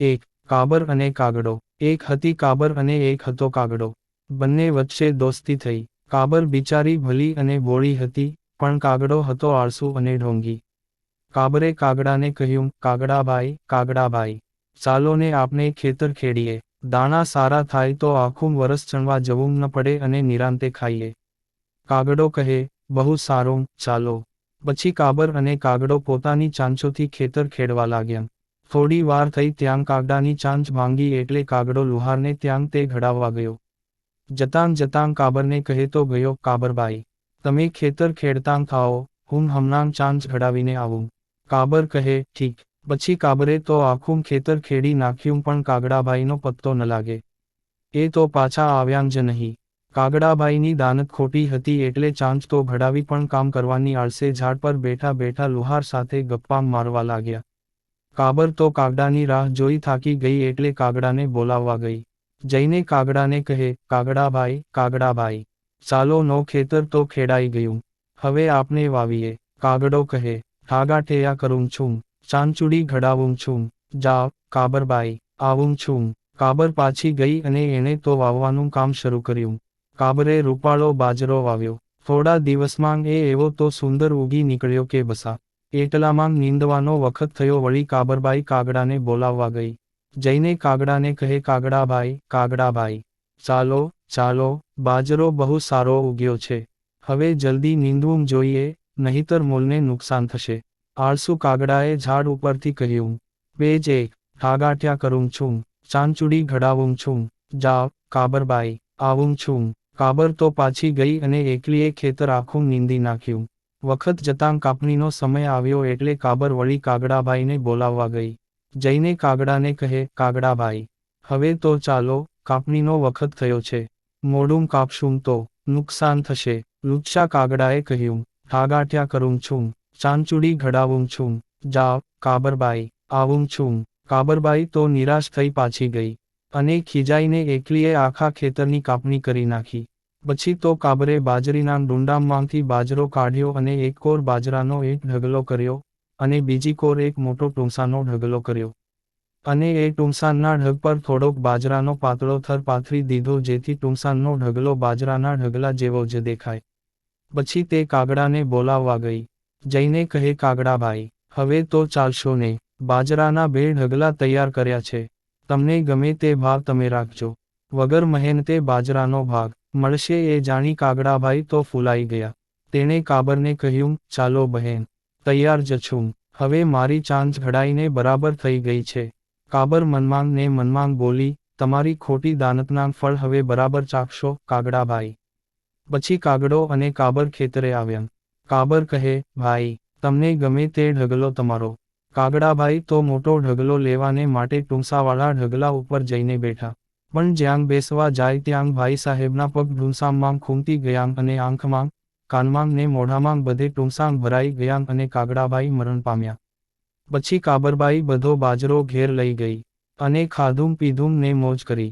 એક કાબર અને કાગડો, એક હતી કાબર અને એક હતો કાગડો. બંને વચ્ચે દોસ્તી થઈ. કાબર બિચારી ભલી અને બોળી હતી, પણ કાગડો હતો આળસુ અને ઢોંગી. કાબરે કાગડાને કહ્યું કાગડાભાઈ કાગડાભાઈ ચાલો ને આપણે ખેતર ખેડીએ. દાણા સારા થાય તો આખું વરસ ચણવા જવું ન પડે અને નિરાંતે ખાઈએ. કાગડો કહે, બહુ સારું, ચાલો. પછી કાબર અને કાગડો પોતાની ચાંચોથી ખેતર ખેડવા લાગ્યા. થોડી વાર થઈ ત્યાં કાગડાની ચાંચ ભાંગી એટલે કાગડો લુહારને ત્યાં તે ઘડાવવા ગયો. જતાં જતાં કાબરને કહે તો ગયો, કાબરબાઈ, તમે ખેતર ખેડતાં ખાઓ હું હમણાં ચાંચ ઘડાવીને આવું. કાબર કહે, ઠીક, પછી કાબરે તો આખું ખેતર ખેડી નાખ્યું પણ કાગડાભાઈનો પત્તો ન લાગે. એ તો પાછા આવ્યાં જ નહીં. કાગડાભાઈની દાનત ખોટી હતી એટલે ચાંચ તો ઘડાવી પણ કામ કરવાની આળસે ઝાડ પર બેઠા બેઠા લુહાર સાથે ગપ્પા મારવા લાગ્યા. કાબર તો કાગડાની રાહ જોઈ થાકી ગઈ એટલે કાગડાને બોલાવવા ગઈ. જઈને કાગડાને કહે, કાગડાભાઈ કાગડાભાઈ, ચાલો નો ખેતર તો ખેડાઈ ગયું. હવે આપને વાવીએ. કાગડો કહે ઠાગાઠેયા કરું છું, ચાંચુડી ઘડાવું છું. જાવ કાબરબાઈ, આવું છું. કાબર પાછી ગઈ અને એણે તો વાવવાનું કામ શરૂ કર્યું. કાબરે રૂપાળો બાજરો વાવ્યો. થોડા દિવસમાં એ એવો તો સુંદર ઉગી નીકળ્યો કે બસા. એટલામાં નીંદવાનો વખત થયો વળી કાબરબાઈ કાગડાને બોલાવવા ગઈ. જઈને કાગડાને કહે કાગડાભાઈ કાગડાભાઈ ચાલો ચાલો, બાજરો બહુ સારો ઉગ્યો છે. હવે જલ્દી નીંદવું જોઈએ, નહીતર મૂલને નુકસાન થશે. આળસુ કાગડાએ ઝાડ ઉપરથી કહ્યું પેજ એક, ઠાગાઠ્યા કરું છું, ચાંચુડી ઘડાવું છું, જાવ, કાબરબાઈ, આવું છું. કાબર તો પાછી ગઈ અને એકલીએ ખેતર આખું નીંદી નાખ્યું. વખત જતાં કાપણીનો સમય આવ્યો એટલે કાબર વળી કાગડાભાઈને બોલાવવા ગઈ. જઈને કાગડાને કહે, કાગડાભાઈ, હવે તો ચાલો, કાપણીનો વખત થયો છે. મોડું કાપશું તો નુકસાન થશે. લુચ્છા કાગડાએ કહ્યું, ઠાગાઠ્યા કરું છું, ચાંચુડી ઘડાવું છું. જાવ કાબરબાઈ, આવું છું. કાબરબાઈ તો નિરાશ થઈ પાછી ગઈ અને ખીજાઈને એકલીએ આખા ખેતરની કાપણી કરી નાખી. પછી તો કાબરે બાજરીના ડુંડામાંથી બાજરો કાઢ્યો અને એક કોર બાજરાનો એક ઢગલો કર્યો અને બીજી કોર એક મોટો ટૂંસાનો ઢગલો કર્યો. અને એ ટૂંસાનના ઢગ પર થોડોક બાજરાનો પાતળો થર પાથરી દીધો જેથી ટૂંસાનનો ઢગલો બાજરાના ઢગલા જેવો જ દેખાય. પછી તે કાગડાને બોલાવવા ગઈ. જઈને કહે, કાગડાભાઈ, હવે તો ચાલશો ને. બાજરાના બે ઢગલા તૈયાર કર્યા છે. તમને ગમે તે ભાગ તમે રાખજો. વગર મહેનતે બાજરાનો ભાગ. મળશે એ જાણી કાગડાભાઈ તો ફૂલાઈ ગયા. તેણે કાબરને કહ્યું, ચાલો બહેન, તૈયાર જ છું. હવે મારી ચાંચ ઘડાઈને બરાબર થઈ ગઈ છે. કાબર મનમાંગ ને મનમાંગ બોલી, તમારી ખોટી દાનતના ફળ હવે બરાબર ચાખશો, કાગડાભાઈ. પછી કાગડો અને કાબર ખેતરે આવ્યા. કાબર કહે, ભાઈ, તમને ગમે તે ઢગલો તમારો. કાગડાભાઈ તો મોટો ઢગલો લેવાને માટે ટૂંસાવાળા ઢગલા ઉપર જઈને બેઠા. પણ જ્યાં બેસવા જાય ત્યાં ભાઈ સાહેબના પગ ઢૂંસામમાં ખૂંટી ગયાં અને આંખમાં, કાનમાં ને મોઢામાં બધે ટૂંસાંગ ભરાઈ ગયાં અને કાગડાભાઈ મરણ પામ્યા. પછી કાબરબાઈ બધો બાજરો ઘેર લઈ ગઈ અને ખાધું પીધું ને મોજ કરી.